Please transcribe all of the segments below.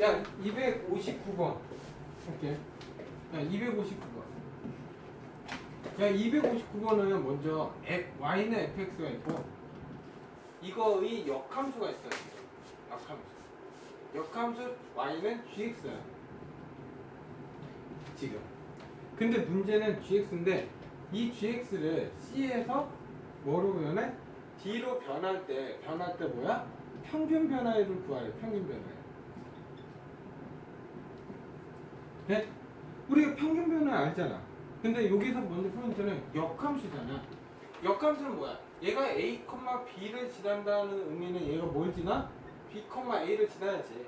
야 259번. 이렇게. 야 259번. 야 259번은 먼저 y는 fx가 있고 이거의 역함수가 있어요 역함수. 역함수 y는 gx야. 지금. 근데 문제는 gx인데 이 gx를 c에서 뭐로 변해? d로 변할 때 변할 때 뭐야? 평균 변화율을 구하래 평균 변화율 네? 우리가 평균 변화 알잖아. 근데 여기서 먼저 포인트는 역함수잖아. 역함수는 뭐야? 얘가 a, b를 지난다는 의미는 얘가 뭘 지나? b, a를 지나야지.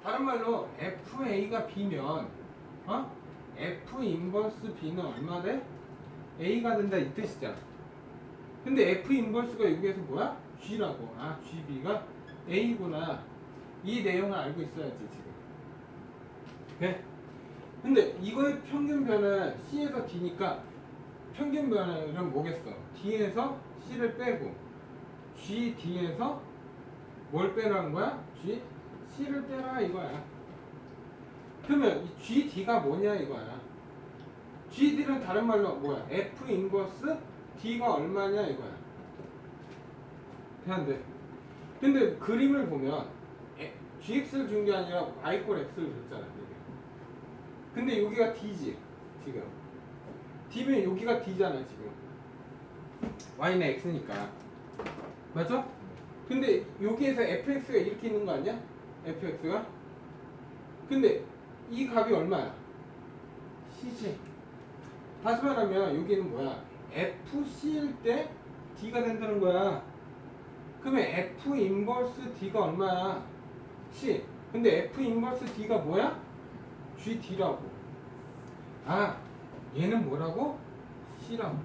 다른 말로 fa가 b면 어? f 인버스 b는 얼마 돼? a가 된다 이 뜻이잖아. 근데 f 인버스가 여기에서 뭐야? g라고. 아, gb가 a구나. 이 내용을 알고 있어야지 지금. 네? 근데 이거의 평균 변화 C에서 D니까 평균 변화는 뭐겠어? D에서 C를 빼고 G, D에서 뭘 빼라는 거야? G, C를 빼라 이거야. 그러면 이 G, D가 뭐냐 이거야. G, D는 다른 말로 뭐야? F 인버스 D가 얼마냐 이거야. 대한데. 근데 그림을 보면 에, GX를 준 게 아니라 Y 꼴 X를 줬잖아. 근데 여기가 D지 지금 D면 여기가 D잖아 지금 Y는 X니까 맞죠? 근데 여기에서 fx가 이렇게 있는 거 아니야? fx가 근데 이 값이 얼마야? c지 다시 말하면 여기는 뭐야? fc일 때 d가 된다는 거야 그러면 f 인버스 d가 얼마야? c 근데 f 인버스 d가 뭐야? GD라고. 아, 얘는 뭐라고? C라고.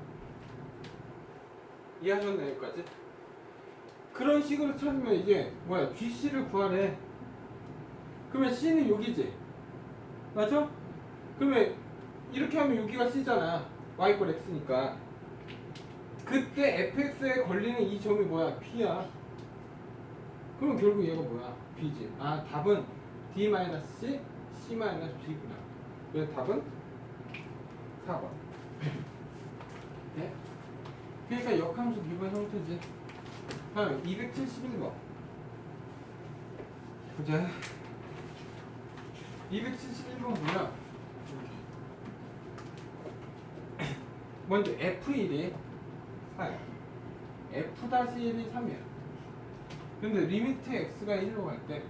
이해하셨나요, 여기까지? 그런 식으로 찾으면 이제 뭐야? GC를 구하래. 그러면 C는 여기지. 맞죠? 그러면 이렇게 하면 여기가 C잖아. Y 꼴 X니까. 그때 fx에 걸리는 이 점이 뭐야? P야. 그럼 결국 얘가 뭐야? B지. 아, 답은 D-C C-B구나. 그래서 답은 4번. 네? 그러니까 역함수 기본 형태지. 다음 271번. 보자. 271번 뭐야? 먼저 F1이 4야. F-1이 3이야. 근데 리미트 x가 1로 갈 때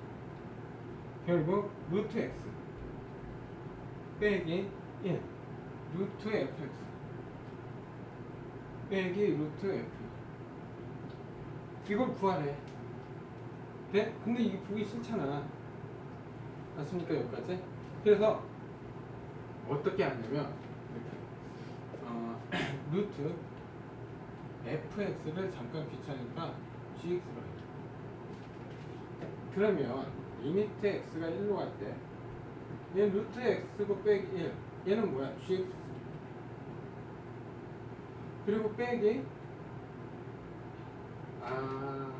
결국 루트 x 빼기 1 루트 fx. 빼기 루트 f 이걸 구하래. 네? 근데 이게 보기 싫잖아. 맞습니까 여기까지? 그래서 어떻게 하냐면 이렇게 어, 루트 fx를 잠깐 귀찮으니까 gx로 해. 그러면 리미트 x가 1로 갈때 얘는 루트 x고 빼기 1 얘는 뭐야? gx 그리고 빼기 아...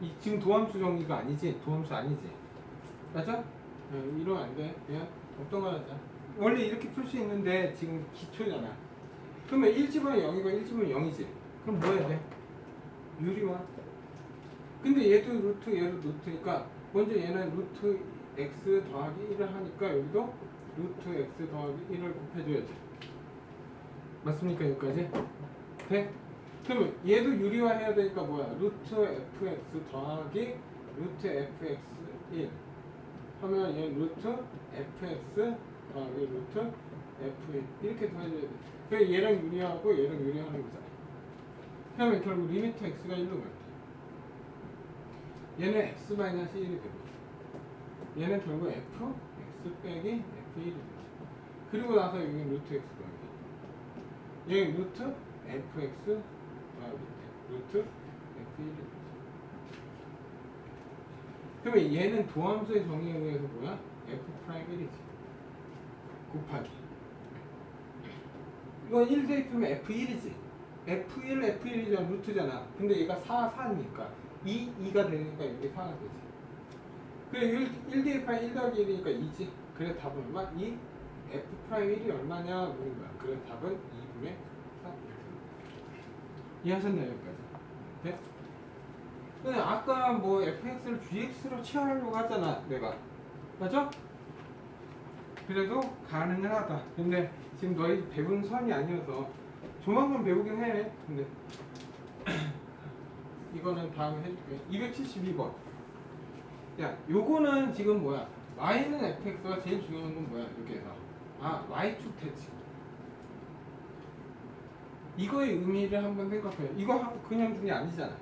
이 지금 도함수 정리가 아니지? 도함수 아니지? 맞아? 네, 이러면 안 돼. 그냥 어떤 걸 하자. 원래 이렇게 풀 수 있는데 지금 기초잖아. 그러면 1집은 0이고 1집은 0이지. 그럼 뭐 해야 돼? 유리화. 근데 얘도 루트, 얘도 루트니까 먼저 얘는 루트 x 더하기 1을 하니까 여기도 루트 x 더하기 1을 곱해줘야지. 맞습니까? 여기까지? 돼? 그러면 얘도 유리화해야 되니까 뭐야? 루트 fx 더하기 루트 fx 1 하면 얘 루트 fx 더하기 루트 f1 이렇게 더해줘야 돼. 그래서 얘랑 유리하고 얘랑 유리하는 거잖아. 그러면 결국 리미트 x가 1로 갈 때. 얘는 x 마이너스 1이 되고 얘는 결국 f x 빼기 f1이 되죠. 그리고 나서 여기 루트 x 더하기 얘는 루트 fx 더하기 루트 f1이 되죠. 그러면 얘는 도함수의 정의에 의해서 뭐야? f 프라임 1이지. 곱하기. 이건 1 대입하면 f1이지. f1, f1이잖아. 루트잖아. 근데 얘가 4, 4니까. 2, 2가 되니까 이게 4가 되지. 그래 1, 1 대입하면 1 더하기 1이니까 2지 그래 답은 얼마? 2 f 프라임 1이 얼마냐 물은 거야 그래 답은 2분의 4 이해하셨나요 여기까지? 네? 근데 아까 뭐 fx를 gx로 취하려고 하잖아 내가 맞아? 그래도 가능은 하다 근데 지금 너희 배운 선이 아니어서 조만간 배우긴 해 근데 이거는 다음에 해줄게 272번 야 요거는 지금 뭐야? y는 fx가 제일 중요한 건 뭐야? 여기에서. 아 y축 대칭. 이거의 의미를 한번 생각해요. 이거 하- 그냥 중이 아니잖아.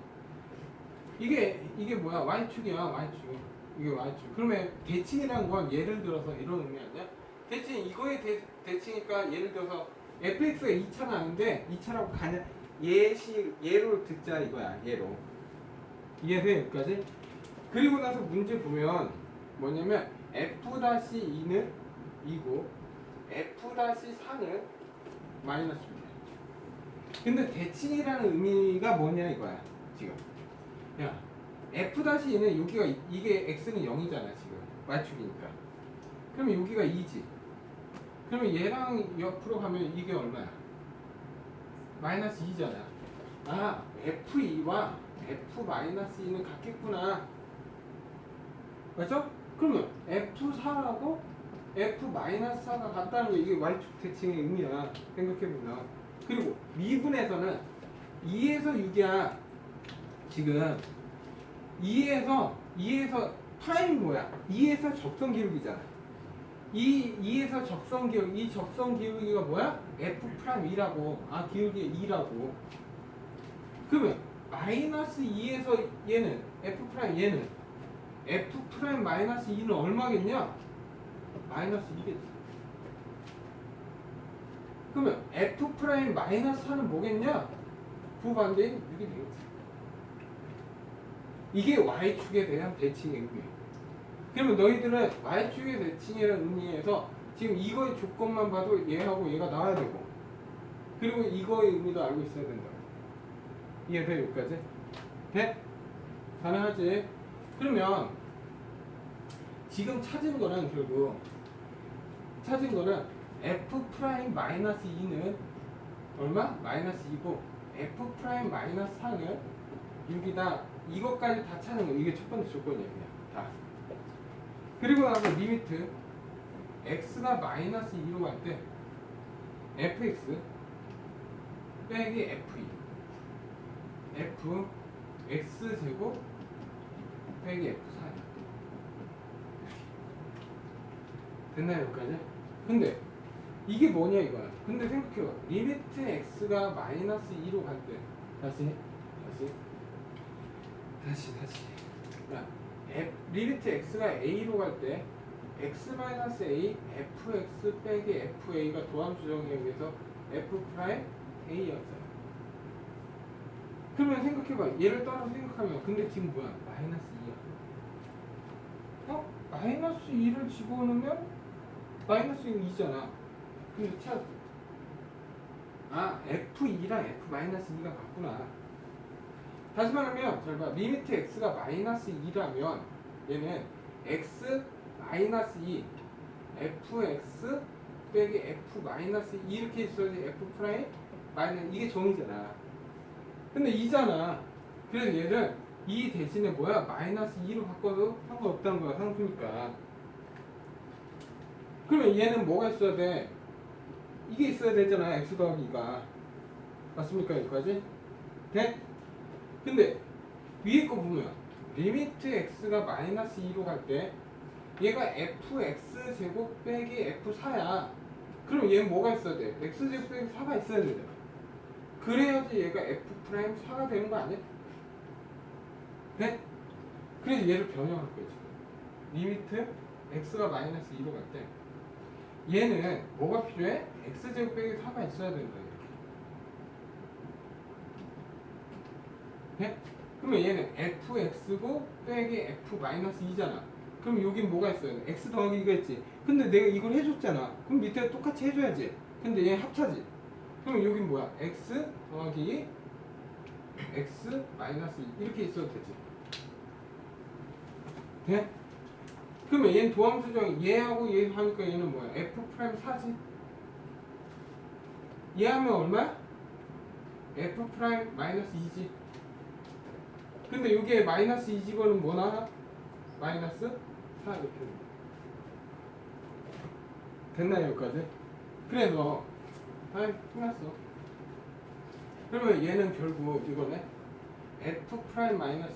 이게 이게 뭐야? y축이야 y축. 이게 y축. 그러면 대칭이란 건 예를 들어서 이런 의미 아니야? 대칭 이거의 대, 대칭이니까 예를 들어서 fx가 2차 나는데 2차라고 가냐? 예시 예로 듣자 이거야 예로. 이해돼 여기까지 그리고 나서 문제 보면 뭐냐면 f-2는 2고 f-4는 마이너스 1이야 근데 대칭이라는 의미가 뭐냐 이거야 지금. 야 f-2는 여기가 이- 이게 x는 0이잖아 지금. y축이니까. 그러면 여기가 2지. 그러면 얘랑 옆으로 가면 이게 얼마야? 마이너스 2잖아. 아 f2와 f-2는 같겠구나 맞죠? 그러면 f4하고 f-4가 같다는 거 이게 y축 대칭의 의미야 생각해보면 그리고 미분에서는 2에서 6이야 지금 2에서 2에서 프라임 뭐야? 2에서 적선 기울기잖아. 이 2에서 적선 기울기 이 적선 기울기가 뭐야? f 프라임 2라고. 아 기울기 2라고. 그러면 마이너스 2에서 얘는 f 프라임 얘는 f 프라임 마이너스 2는 얼마겠냐? 마이너스 2겠지. 그러면 f 프라임 마이너스 4는 뭐겠냐? 부반대인 6이 되겠지. 이게 y축에 대한 대칭의 의미예요. 그러면 너희들은 y축의 대칭이라는 의미에서 지금 이거의 조건만 봐도 얘하고 얘가 나와야 되고 그리고 이거의 의미도 알고 있어야 된다. 이해돼 여기까지? 돼? 가능하지? 그러면 지금 찾은 거는 결국 찾은 거는 f 프라임 마이너스 2는 얼마? 마이너스 2고 f 프라임 마이너스 4는 6이다. 이것까지 다 찾는 거. 이게 첫 번째 조건이에요. 그냥 다. 그리고 나서 리미트 x가 마이너스 2로 갈 때 fx 빼기 f2 f x 제곱 빼기 f4 됐나요 여기까지? 근데 이게 뭐냐 이거야 근데 생각해봐 리미트 x가 마이너스 2로 갈때 다시 다시 다시 다시 야, F, 리미트 x가 a로 갈 때 x 마이너스 a fx 빼기 fa가 도함 수정에 의해서 f 프라임 a였어요. 그러면 생각해봐. 얘를 따로 생각하면 근데 지금 뭐야? 마이너스 2야. 어? 마이너스 2를 집어넣으면 마이너스 2잖아. 근데 찾았어. 아 f2랑 f 마이너스 2가 같구나. 다시 말하면 잘 봐. 리미트 x가 마이너스 2라면 얘는 x 마이너스 2 fx 빼기 f 마이너스 2 이렇게 있어야지 f 프라임 마이너스 이게 정이잖아. 근데 2잖아. 그래서 얘는 2 대신에 뭐야? 마이너스 2로 바꿔도 상관없다는 거야. 상수니까. 그러면 얘는 뭐가 있어야 돼? 이게 있어야 되잖아. x 더하기 2가. 맞습니까? 여기까지? 돼? 근데 위에 거 보면 리미트 x가 마이너스 2로 갈 때 얘가 fx 제곱 빼기 f4야. 그럼 얘는 뭐가 있어야 돼? x 제곱 빼기 4가 있어야 되잖아. 그래야지 얘가 f 프라임 4가 되는 거 아니야? 네? 그래서 얘를 변형할 거야 지금. 리미트 x가 마이너스 2로 갈 때 얘는 뭐가 필요해? x 제곱 빼기 4가 있어야 된다. 이렇게. 네? 그러면 얘는 fx고 빼기 f 마이너스 2잖아. 그럼 여긴 뭐가 있어요? x 더하기 2가 있지. 근데 내가 이걸 해줬잖아. 그럼 밑에 똑같이 해줘야지. 근데 얘 합차지. 그럼 여긴 뭐야? x 더하기 x 마이너스 2 이렇게 있어도 되지. 돼? 그러면 얘는 도함수정 얘하고 얘 하니까 얘는 뭐야? f 프라임 4지. 얘 하면 얼마야? f 프라임 마이너스 2지. 근데 여기에 마이너스 2 집어는 뭐 나와? 마이너스 4 이렇게 됐나요 여기까지? 그래서 아 끝났어. 그러면 얘는 결국 이거네 f 프라임 마이너스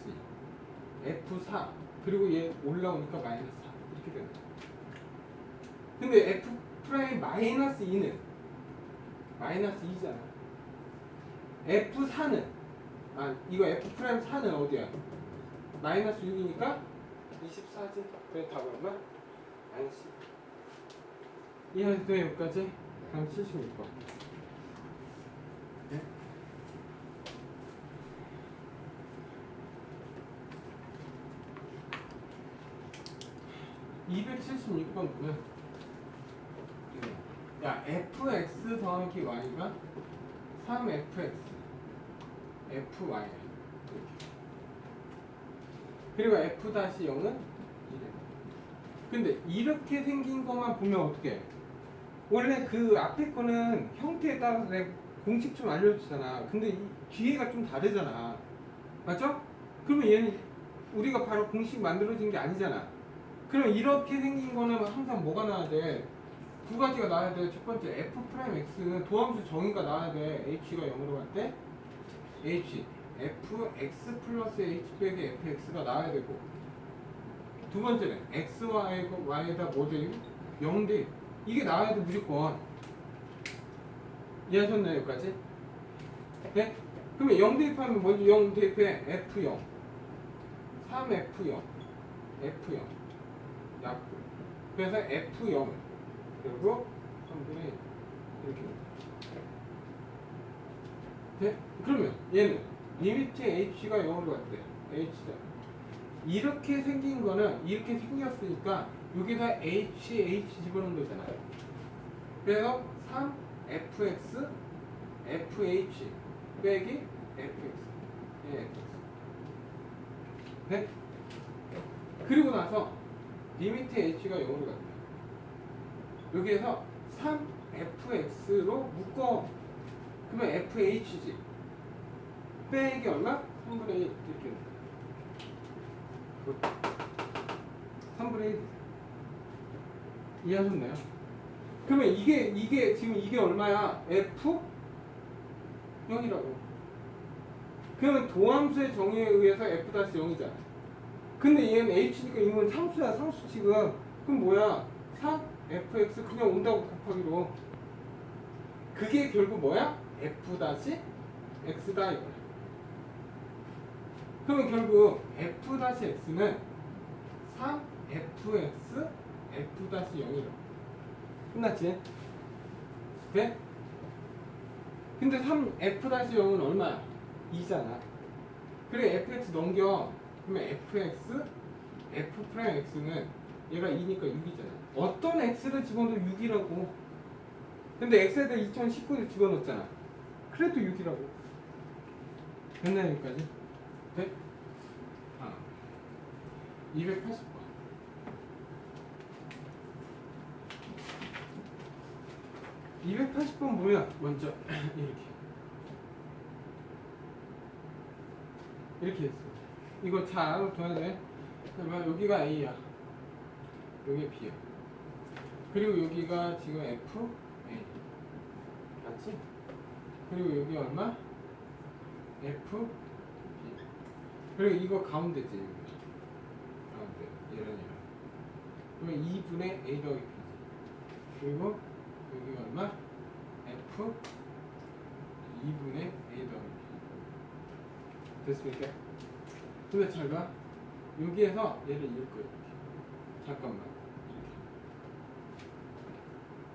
2 f4 그리고 얘 올라오니까 마이너스 4 이렇게 되는 거야. 근데 f 프라임 마이너스 2는 마이너스 2잖아. f4는 아 이거 f 프라임 4는 어디야? 마이너스 6이니까 24지. 그래 답은 얼마? 마이너스 10. 이해돼 여기까지? 다음 76번. 네? (276번) 보면 야 fx 더하기 y가 3fx fy 그리고 f 다시 0은 1에 근데 이렇게 생긴 것만 보면 어떻게 원래 그 앞에 거는 형태에 따라서 공식 좀 알려주잖아. 근데 이 뒤에가 좀 다르잖아. 맞죠? 그러면 얘는 우리가 바로 공식 만들어진 게 아니잖아 그럼 이렇게 생긴 거는 항상 뭐가 나와야 돼? 두 가지가 나와야 돼. 첫 번째 f 프라임 x는 도함수 정의가 나와야 돼. h가 0으로 갈 때 h f x 플러스 h 빼기 fx가 나와야 되고 두 번째는 x y y에다 뭐 돼요? 0대 이게 나와야 돼 무조건 이해하셨나요 여기까지? 네? 그러면 0 대입하면 먼저 0 대입해 f0 3f0 f0 약분 그래서 f0 그리고 3분의 1 이렇게. 네? 그러면 얘는 리미트 h가 0으로 갔대. H자 이렇게 생긴 거는 이렇게 생겼으니까 여기다 h, h 집어넣은 거잖아요. 그래서 3fx fh 빼기 fx 예, fx 네? 그리고 나서 리미트 h가 0으로 갔대 여기에서 3fx로 묶어. 그러면 fh지. 빼기 얼마? 3분의 1 이렇게 3분의 1 이해하셨나요? 그러면 이게 이게 지금 이게 얼마야? f 0이라고. 그러면 도함수의 정의에 의해서 f-0이잖아 근데 얘는 h니까 이건 상수야 상수 지금 그럼 뭐야? 3 fx 그냥 온다고 곱하기로 그게 결국 뭐야? f 다시 x다 이거야 그러면 결국 f 다시 x는 3 fx f 다시 0이라고 끝났지? 돼? 근데 3 f 다시 0은 얼마야? 2잖아 그래 fx 넘겨 그러면 fx f 프라임 x는 얘가 2니까 6이잖아. 어떤 x를 집어넣어도 6이라고. 근데 x에다 2019를 집어넣었잖아. 그래도 6이라고. 됐나요 여기까지? 네? 아 280번 (280번) 보면 먼저 이렇게. 이렇게 했어 이거 잘 알아둬야 돼 그러면 여기가 a야 여기 B야. 그리고 여기가 지금 F, A. 맞지? 그리고 여기 얼마? F, B. 그리고 이거 가운데지. 가운데. 얘랑 얘랑. 그러면 2분의 A 더하기 B지. 그리고 여기 얼마? F, 2분의 A 더하기 B. 됐습니까? 근데 잘 봐. 여기에서 얘를 이을 거예요. 잠깐만.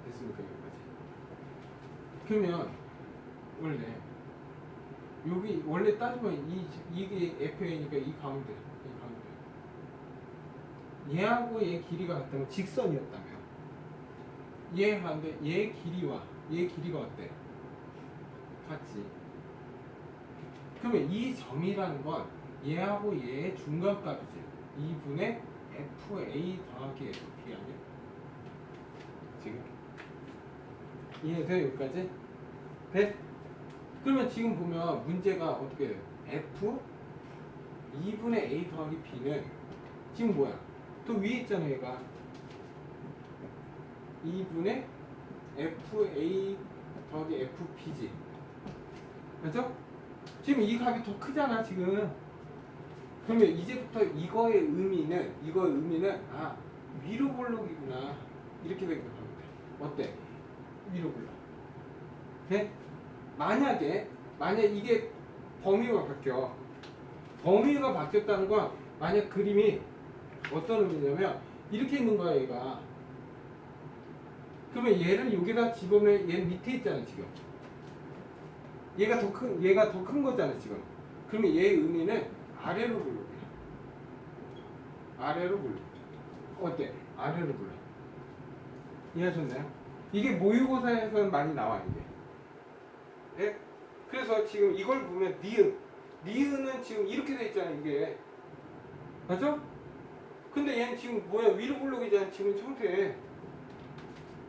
됐습니까 여기까지? 그러면 원래 여기 원래 따지면 이 이게 FA니까 이 가운데 이 가운데 얘하고 얘 길이가 같다면 직선이었다면 얘 가운데 얘 길이와 얘 길이가 어때? 같지. 그러면 이 점이라는 건 얘하고 얘의 중간값이지. 2분의 FA 더하기 FP 아니야? 지금 이해돼요 여기까지? 돼? 그러면 지금 보면 문제가 어떻게 돼요? F 2분의 A 더하기 B는 지금 뭐야? 또 위에 있잖아 얘가 2분의 FA 더하기 FP지 맞죠? 지금 이 값이 더 크잖아 지금 그러면 이제부터 이거의 의미는 이거의 의미는 아 위로 볼록이구나. 이렇게 돼. 어때? 위로 볼록. 돼? 만약에 만약 이게 범위가 바뀌어. 범위가 바뀌었다는 건 만약 그림이 어떤 의미냐면 이렇게 있는 거야 얘가. 그러면 얘를 여기다 집어넣으면 얘 밑에 있잖아 지금. 얘가 더 큰 얘가 더 큰 거잖아 지금. 그러면 얘의 의미는 아래로 불러 아래로 불러 어때 아래로 불러 이해하셨나요? 이게 모의고사에서는 많이 나와 이게 예? 그래서 지금 이걸 보면 니은 니은은 지금 이렇게 돼 있잖아 이게 맞죠? 근데 얘는 지금 뭐야 위로 블록이잖아 지금 형태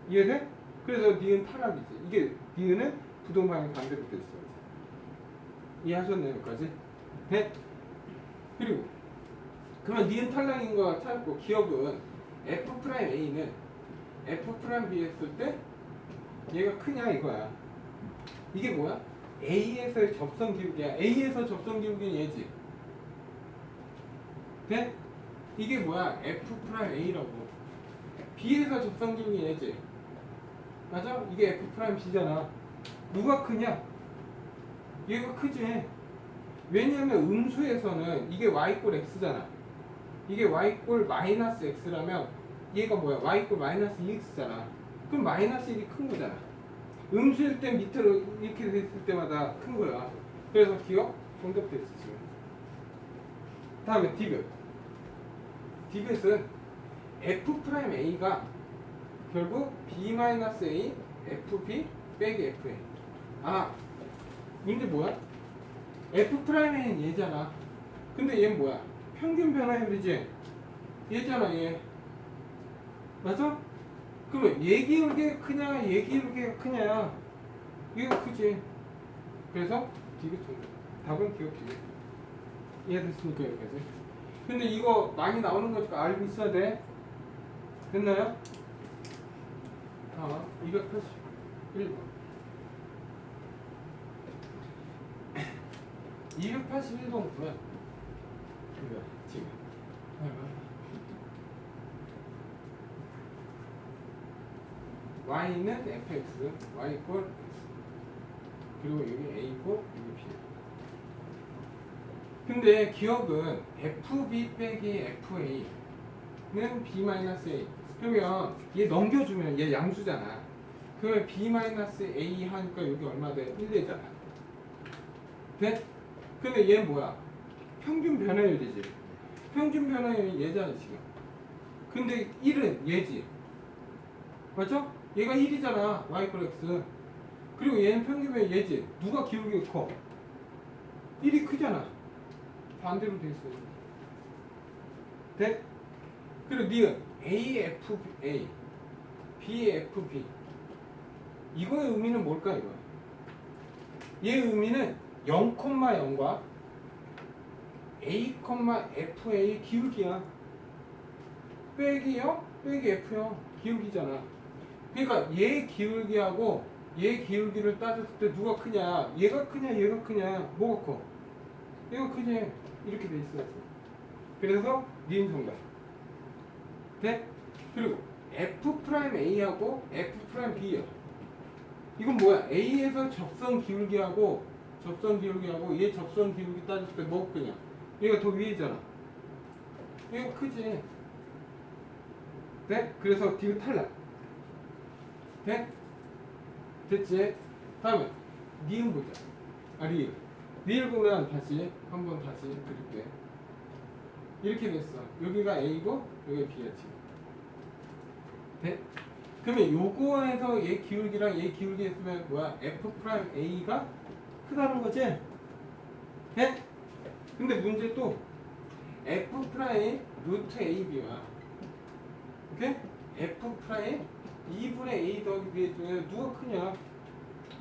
이해돼? 그래서 니은 탈락이지 이게 니은은 부동방향 반대로 돼 있어 이해하셨나요 여기까지? 네? 그리고 그러면 니은 탈락인 거 찾고 기억은 f 프라임 a는 f 프라임 b 했을 때 얘가 크냐 이거야 이게 뭐야? A에서의 접선 기울기야. A에서 접선 기울기는 얘지. 돼? 이게 뭐야? F 프라임 A라고. B에서 접선 기울기 얘지. 맞아? 이게 F 프라임 B잖아. 누가 크냐? 얘가 크지. 왜냐면 음수에서는 이게 Y꼴 X잖아. 이게 Y꼴 마이너스 X라면 얘가 뭐야? Y꼴 마이너스 2X잖아. 그럼 마이너스 1이 큰 거잖아. 음수일 때 밑으로 이렇게 됐을 때마다 큰 거야. 그래서 기억 정답됐어 지금. 다음에 디귿. 디귿은 f 프라임 a가 결국 b 마이너스 a fb 빼기 fa. 아 문제 뭐야? f 프라임 a는 얘잖아. 근데 얘는 뭐야? 평균 변화율이지. 얘잖아 얘. 맞아? 그러면 얘 기울기가 크냐 얘 기울기가 크냐 이거 크지 그래서 디귿 정답 답은 기억 디귿 이해됐습니까 여기까지 근데 이거 많이 나오는 거니까 알고 있어야 돼 됐나요? 아 281번 281번 보면 지금 y는 fx, y 이퀄 x 그리고 여기 a고 여기 b 근데 기억은 fb 빼기 fa는 b 마이너스 a 그러면 얘 넘겨주면 얘 양수잖아 그러면 b 마이너스 a 하니까 여기 얼마 돼? 1 되잖아 돼? 근데 얘 뭐야? 평균 변화율이지 평균 변화율이 얘잖아 지금 근데 1은 얘지 맞죠? 얘가 1이잖아. y 이 x. 그리고 얘는 평균의 얘지. 누가 기울기가 커? 1이 크잖아. 반대로 돼 있어요. 돼? 그리고 니은 A, F, A, B, F, B. 이거의 의미는 뭘까, 이거? 얘 의미는 0,0과 A, FA 기울기야. 빼기요? 빼기 F요. 기울기잖아. 그러니까 얘 기울기하고 얘 기울기를 따졌을 때 누가 크냐? 얘가 크냐? 얘가 크냐? 뭐가 커? 얘가 크지. 이렇게 돼 있어야지. 그래서 니은 정답. 돼? 그리고 F 프라임 A하고 F 프라임 B야. 이건 뭐야? A에서 접선 기울기하고 접선 기울기하고 얘 접선 기울기 따졌을 때 뭐가 크냐? 얘가 더 위에잖아. 얘가 크지. 돼? 그래서 디귿 탈락. 돼? 됐지? 다음에 니은 보자. 아 리을. 리을 보면 다시 한번 다시 그릴게. 이렇게 됐어. 여기가 A고 여기가 B야 지금. 돼? 그러면 요거에서 얘 기울기랑 얘 기울기 했으면 뭐야? F 프라임 A가 크다는 거지? 돼? 근데 문제 또 F 프라임 루트 AB와 오케이? F 프라임 2분의 A 더하기 B 중에 누가 크냐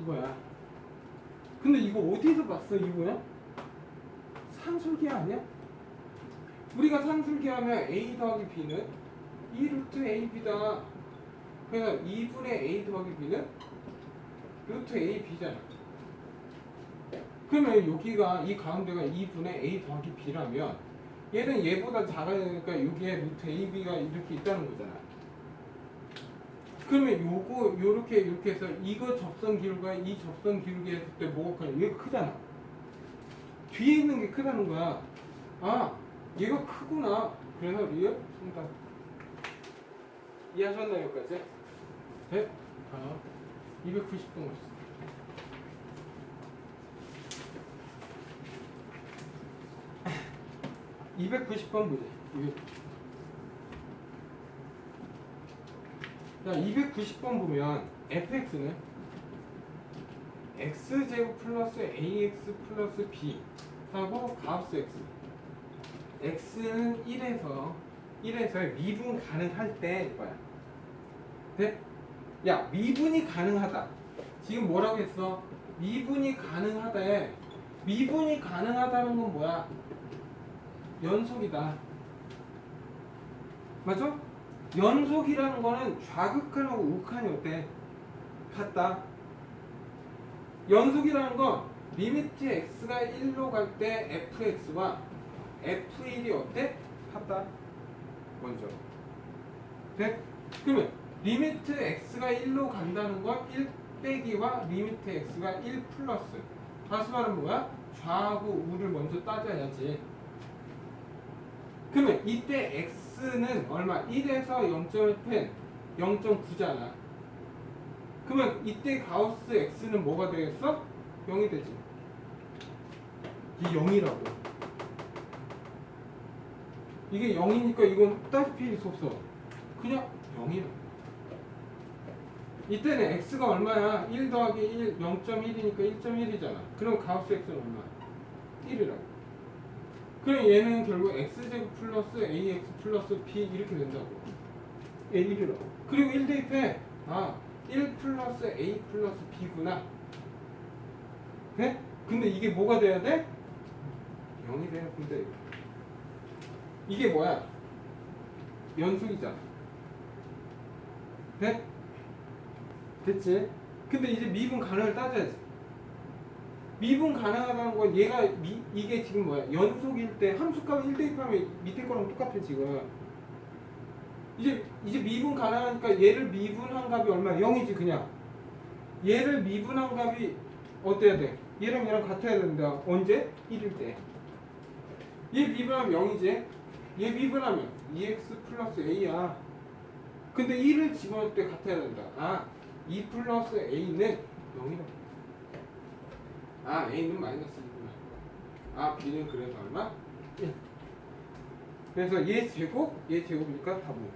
이거야 근데 이거 어디서 봤어 이거야? 상술기 아니야? 우리가 상술기 하면 A 더하기 B는 2 루트 AB다 그래서 2분의 A 더하기 B는 루트 AB잖아 그러면 여기가 이 가운데가 2분의 A 더하기 B라면 얘는 얘보다 작아야 되니까 여기에 루트 AB가 이렇게 있다는 거잖아. 그러면 요거 요렇게 요렇게 해서 이거 접선 기울과 이 접선 기울기 했을 때 뭐가 크냐 얘가 크잖아. 뒤에 있는 게 크다는 거야. 아 얘가 크구나. 그래서 리얼? 정답. 이해하셨나요 여기까지? 네? 다음 290번 없어 290번 문제. 200. 자, 290번 보면 fx는 x제곱 플러스 ax 플러스 b 하고 가우스 x. x는 1에서 1에서 미분 가능할 때 이거야. 네? 야, 미분이 가능하다. 지금 뭐라고 했어? 미분이 가능하다에 미분이 가능하다는 건 뭐야? 연속이다. 맞죠? 연속이라는 거는 좌극한하고 우극한이 어때? 같다. 연속이라는 건 리미트 x가 1로 갈 때 fx와 f1이 어때? 같다. 먼저. 네? 그러면 리미트 x가 1로 간다는 건 1 빼기와 리미트 x가 1 플러스. 다시 말하면 뭐야? 좌하고 우를 먼저 따져야지. 그러면 이때 x는 얼마? 1에서 0.1펜 0.9잖아. 그러면 이때 가우스 x는 뭐가 되겠어? 0이 되지. 이게 0이라고. 이게 0이니까 이건 따질 필요 없어. 그냥 0이라고. 이때는 x가 얼마야? 1 더하기 1, 0.1이니까 1.1이잖아. 그럼 가우스 x는 얼마야? 1이라고. 그럼 얘는 결국 x제곱 플러스 ax 플러스 b 이렇게 된다고. 얘 1이라고. 그리고 1 대입해. 아, 1 플러스 a 플러스 b구나. 네? 근데 이게 뭐가 돼야 돼? 0이 돼야 근데 이게 뭐야? 연속이잖아. 네? 됐지? 근데 이제 미분 가능을 따져야지. 미분 가능하다는 건 얘가 미, 이게 지금 뭐야? 연속일 때 함수값 1 대입하면 밑에 거랑 똑같아 지금. 이제 이제 미분 가능하니까 얘를 미분한 값이 얼마야? 0이지 그냥. 얘를 미분한 값이 어때야 돼? 얘랑 얘랑 같아야 된다. 언제? 1일 때. 얘 미분하면 0이지. 얘 미분하면 2x 플러스 a야. 근데 1을 집어넣을 때 같아야 된다. 아, 2 플러스 a는 0이라고. 아 A는 마이너스 2구나 아 B는 그래서 얼마? 1 그래서 얘 제곱 얘 제곱이니까 답은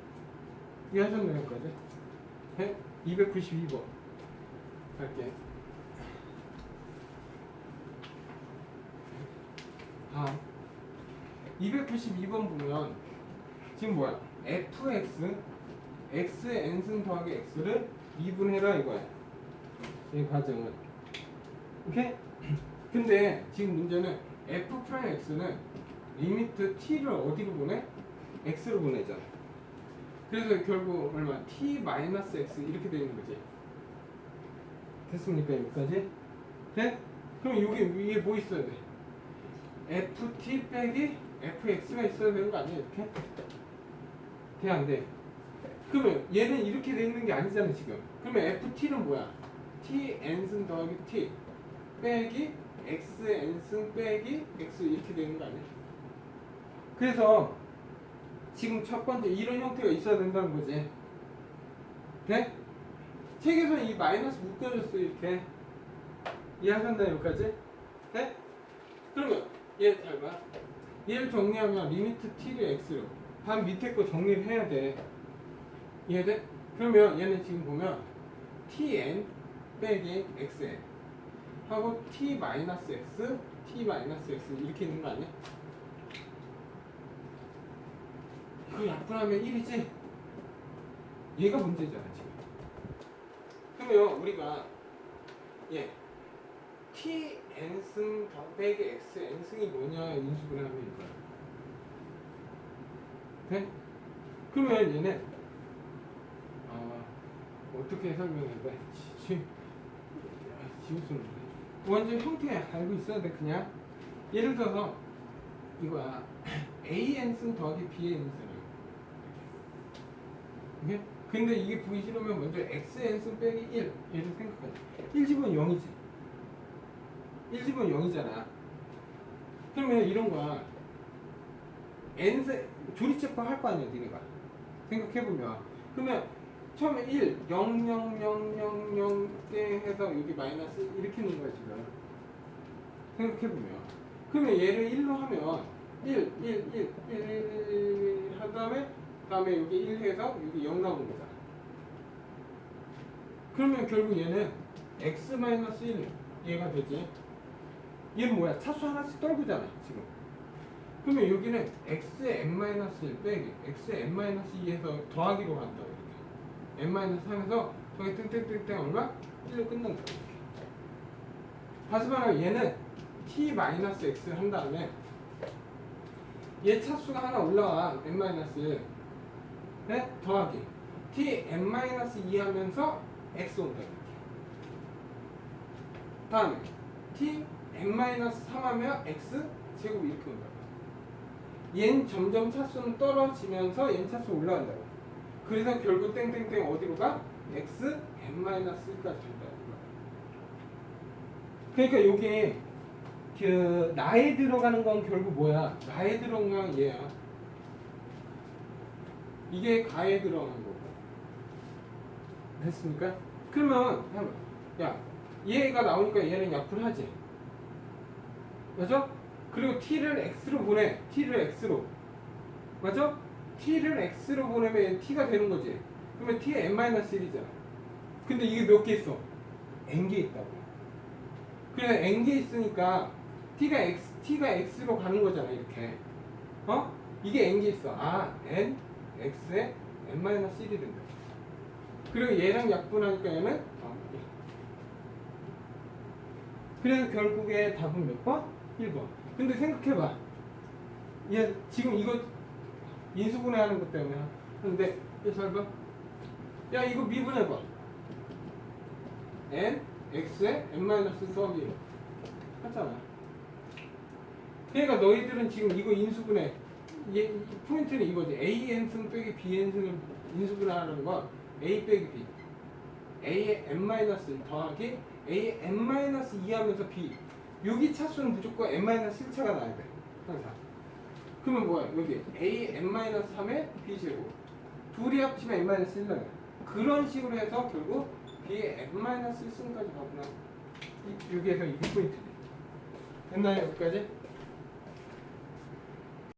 이해하셨나요 여기까지? 네? 292번 갈게 다음 292번 보면 지금 뭐야 fx x n승 더하기 x를 미분해라 이거야 이 과정은 오케이? 근데 지금 문제는 f 프라임 x는 리미트 t를 어디로 보내? x로 보내잖아. 그래서 결국 얼마? t 마이너스 x 이렇게 되는 거지. 됐습니까 여기까지? 네? 그럼 여기 위에 뭐 있어야 돼? ft 빼기 fx가 있어야 되는 거 아니야 이렇게? 돼 안 돼? 그러면 얘는 이렇게 돼 있는 게 아니잖아 지금. 그러면 ft는 뭐야? t n승 더하기 t 빼기 x n승 빼기 x 이렇게 되는 거 아니야? 그래서 지금 첫 번째 이런 형태가 있어야 된다는 거지. 네? 책에서 이 마이너스 묶여졌어 이렇게 이해하셨나요 여기까지? 네? 그러면 얘 잘 봐. 얘를 정리하면 리미트 t를 x로 반 밑에 거 정리를 해야 돼. 이해돼? 그러면 얘는 지금 보면 tn 빼기 xn 하고 t 마이너스 x, t 마이너스 x 이렇게 있는 거 아니야? 그 약분하면 1이지? 얘가 문제잖아 지금 그러면 우리가 예 t n승 더하기 x n승이 뭐냐 인수분해 하면 이거야 돼? 그러면 얘는 어, 어떻게 설명해봐 지- 지우스는 먼저 형태 알고 있어야 돼 그냥? 예를 들어서 이거야. A n승 더하기 b n승 이게? 근데 이게 보기 싫으면 먼저 x n승 빼기 1 얘를 생각하자. 1집은 0이지. 1집은 0이잖아. 그러면 이런 거야. N세 조리체법 할 거 아니야 니네가. 생각해보면. 그러면 처음에 1 0 0 0 0 0때 해서 여기 마이너스 넣는 거야 지금. 생각해보면. 그러면 얘를 1로 하면 1 1 1 1 1 1, 1, 한 다음에 다음에 여기 1 해서 여기 0 나오는 거잖아 그러면 결국 얘는 x-1 얘가 되지? 얘는 뭐야? 차수 하나씩 떨구잖아 지금. 그러면 여기는 xn-1 빼기 xn-2에서 더하기로 간다 이렇게 n-3에서 저기 땡땡땡땡 얼마? 1로 끝난다. 다시 말하면 얘는 t-x 한 다음에 얘 차수가 하나 올라와 n-1 네? 더하기. tn-2 하면서 x 온다. 이렇게 다음에 tn-3 하면 x 제곱 이렇게 온다. 얜 점점 차수는 떨어지면서 얜 차수 올라간다고 그래서 결국 땡땡땡 어디로 가? x n-1까지 간다 그러니까 요게 그 나에 들어가는 건 결국 뭐야? 나에 들어간 건 얘야 이게 가에 들어가는 거고 됐습니까? 그러면 해봐. 야 얘가 나오니까 얘는 약분하지 맞아? 그리고 t를 x로 보내 t를 x로 맞아? T를 x로 보내면 t가 되는 거지 그러면 t가 n-1이잖아 근데 이게 몇 개 있어? n개 있다고 그래서 n개 있으니까 t가 x t가 x로 가는 거잖아 이렇게 어? 이게 n개 있어 아 n x에 n-1이 된다 그리고 얘랑 약분하니까 얘는 어, 예. 그래서 결국에 답은 몇 번? 1번 근데 생각해봐 얘 지금 이거 인수분해 하는 것 때문에. 근데 얘잘 봐. 야 이거 미분해봐. N x에 n-1 더하기 1 하잖아. 그러니까 너희들은 지금 이거 인수분해 얘, 이 포인트는 이거지. A n승 빼기 b n승을 인수분해 하는 건 a 빼기 b. A의 n-1 더하기 a n-2 하면서 b. 여기 차수는 무조건 n-1차가 나야 돼. 항상 그러면 뭐야? 여기 a n-3에 b 제곱. 둘이 합치면 n-1 나요 그런 식으로 해서 결국 b의 n-1승까지 가구나. 이- 여기에서 이게 포인트네. 됐나요? 여기까지?